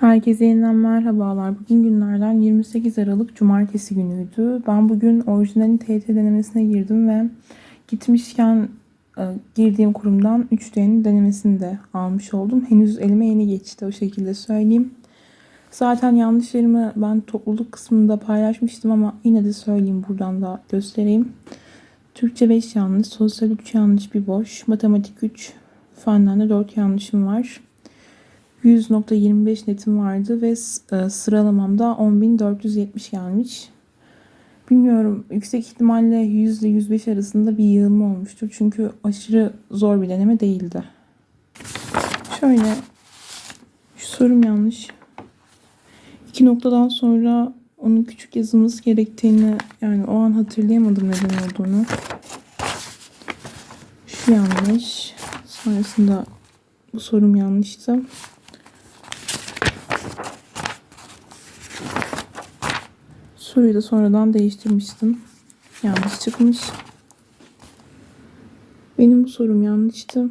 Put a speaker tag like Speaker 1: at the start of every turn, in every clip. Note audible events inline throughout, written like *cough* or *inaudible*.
Speaker 1: Herkese yeniden merhabalar. Bugün günlerden 28 Aralık Cumartesi günüydü. Ben bugün orijinalin TYT denemesine girdim ve gitmişken e, girdiğim kurumdan 3D'nin denemesini de almış oldum. Henüz elime yeni geçti o şekilde söyleyeyim. Zaten yanlışlarımı ben topluluk kısmında paylaşmıştım ama yine de söyleyeyim buradan da göstereyim. Türkçe 5 yanlış, sosyal 3 yanlış, bir boş, matematik 3, fenden de 4 yanlışım var. 100.25 netim vardı ve e, sıralamamda 10.470 gelmiş. Bilmiyorum yüksek ihtimalle 100 ile 105 arasında bir yığılma olmuştur. Çünkü aşırı zor bir deneme değildi. Şöyle şu sorum yanlış. İki noktadan sonra onun küçük yazılması gerektiğini yani o an hatırlayamadım neden olduğunu. Şu yanlış. Sonrasında bu sorum yanlıştı. Soruyu da sonradan değiştirmiştim. Yanlış çıkmış. Benim bu sorum yanlıştı.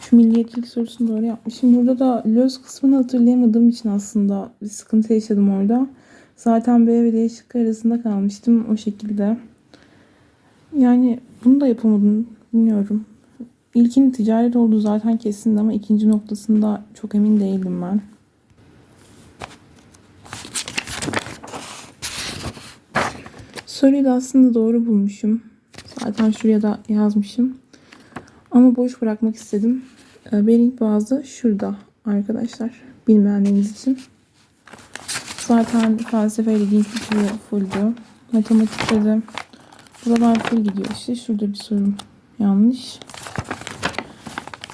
Speaker 1: Şu milliyetçilik sorusunu doğru yapmışım. Burada da löz kısmını hatırlayamadığım için aslında bir sıkıntı yaşadım orada. Zaten B ve D şıkkı arasında kalmıştım o şekilde. Yani bunu da yapamadım. Bilmiyorum. İlkinin ticaret olduğu zaten kesindi ama ikinci noktasında çok emin değildim ben. Soruyu da aslında doğru bulmuşum. Zaten şuraya da yazmışım. Ama boş bırakmak istedim. Ee, Bering Boğazı şurada arkadaşlar. Bilmeyenleriniz için. Zaten felsefeyle din kültürü fulldü. Matematikte de buralar full gidiyor işte. Şurada bir sorum yanlış.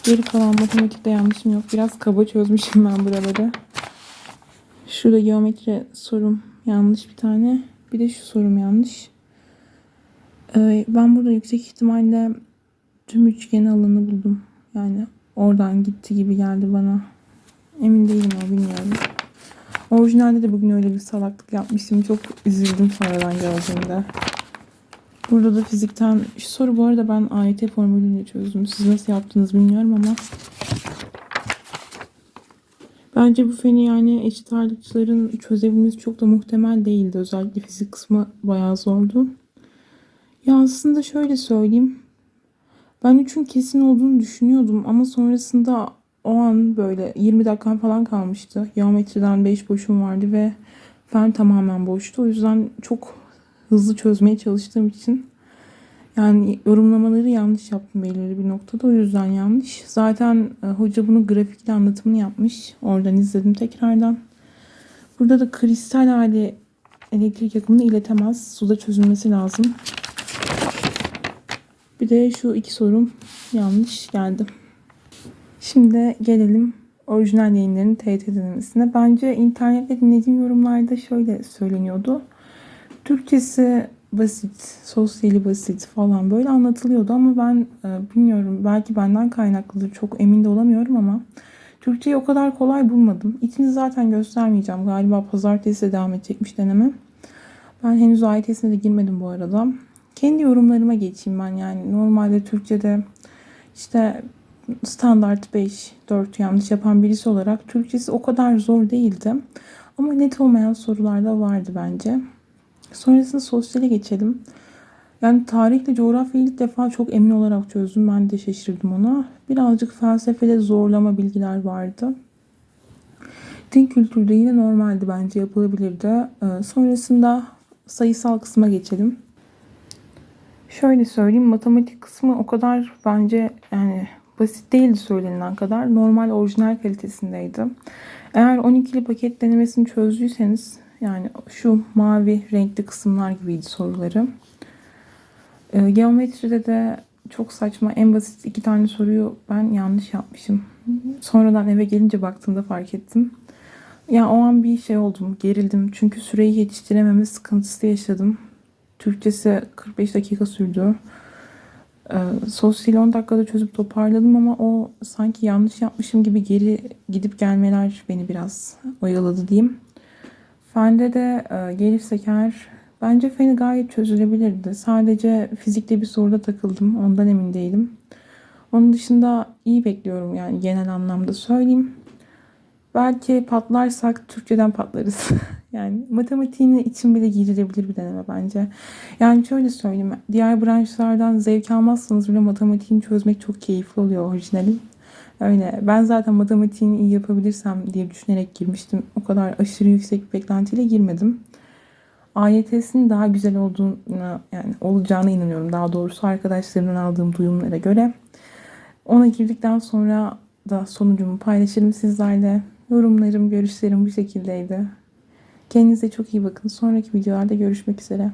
Speaker 1: Geri kalan matematikte yanlışım yok. Biraz kaba çözmüşüm ben buraları. Şurada geometri sorum yanlış bir tane. Bir de şu sorum yanlış. Ee, ben burada yüksek ihtimalle tüm üçgen alanı buldum. Yani oradan gitti gibi geldi bana. Emin değilim ama bilmiyorum. Orijinalde de bugün öyle bir salaklık yapmıştım. Çok üzüldüm sonradan gördüğümde. Burada da fizikten... Şu soru bu arada ben AYT formülüyle çözdüm. Siz nasıl yaptınız bilmiyorum ama. Bence bu feni yani eşit ağırlıkçıların çözebilmesi çok da muhtemel değildi. Özellikle fizik kısmı bayağı zordu. Ya aslında şöyle söyleyeyim. Ben üçün kesin olduğunu düşünüyordum ama sonrasında o an böyle 20 dakikam falan kalmıştı. Geometriden 5 boşum vardı ve fen tamamen boştu. O yüzden çok hızlı çözmeye çalıştığım için yani yorumlamaları yanlış yaptım belirli bir noktada. O yüzden yanlış. Zaten e, hoca bunu grafikle anlatımını yapmış. Oradan izledim tekrardan. Burada da kristal hali elektrik akımını iletemez. Suda çözülmesi lazım. Bir de şu iki sorum yanlış geldi. Şimdi gelelim orijinal yayınların TYT denemesine. Bence internette dinlediğim yorumlarda şöyle söyleniyordu. Türkçesi basit, sosyali basit falan böyle anlatılıyordu ama ben e, bilmiyorum belki benden kaynaklıdır çok emin de olamıyorum ama Türkçeyi o kadar kolay bulmadım. İçini zaten göstermeyeceğim. Galiba pazartesi de devam edecekmiş deneme. Ben henüz AYT'sine de girmedim bu arada. Kendi yorumlarıma geçeyim ben yani. Normalde Türkçe'de işte standart 5, 4 yanlış yapan birisi olarak Türkçesi o kadar zor değildi. Ama net olmayan sorular da vardı bence. Sonrasında sosyale geçelim. Yani tarihle coğrafyayı ilk defa çok emin olarak çözdüm. Ben de şaşırdım ona. Birazcık felsefede zorlama bilgiler vardı. Din kültürde yine normaldi bence yapılabilirdi. Ee, sonrasında sayısal kısma geçelim. Şöyle söyleyeyim matematik kısmı o kadar bence yani basit değildi söylenilen kadar. Normal orijinal kalitesindeydi. Eğer 12'li paket denemesini çözdüyseniz yani şu mavi renkli kısımlar gibiydi soruları. Ee, geometride de çok saçma en basit iki tane soruyu ben yanlış yapmışım. Sonradan eve gelince baktığımda fark ettim. Ya yani o an bir şey oldum, gerildim. Çünkü süreyi yetiştirememe sıkıntısı yaşadım. Türkçesi 45 dakika sürdü. Ee, sosyali 10 dakikada çözüp toparladım ama o sanki yanlış yapmışım gibi geri gidip gelmeler beni biraz oyaladı diyeyim. Fende de e, gelirsek eğer bence feni gayet çözülebilirdi. Sadece fizikte bir soruda takıldım. Ondan emin değilim. Onun dışında iyi bekliyorum yani genel anlamda söyleyeyim. Belki patlarsak Türkçeden patlarız. *laughs* yani matematiğini için bile girilebilir bir deneme bence. Yani şöyle söyleyeyim. Diğer branşlardan zevk almazsanız bile matematiğini çözmek çok keyifli oluyor orijinalin. Öyle. Ben zaten matematiğini iyi yapabilirsem diye düşünerek girmiştim. O kadar aşırı yüksek bir beklentiyle girmedim. AYT'sinin daha güzel olduğuna yani olacağına inanıyorum. Daha doğrusu arkadaşlarımdan aldığım duyumlara göre. Ona girdikten sonra da sonucumu paylaşırım sizlerle. Yorumlarım, görüşlerim bu şekildeydi. Kendinize çok iyi bakın. Sonraki videolarda görüşmek üzere.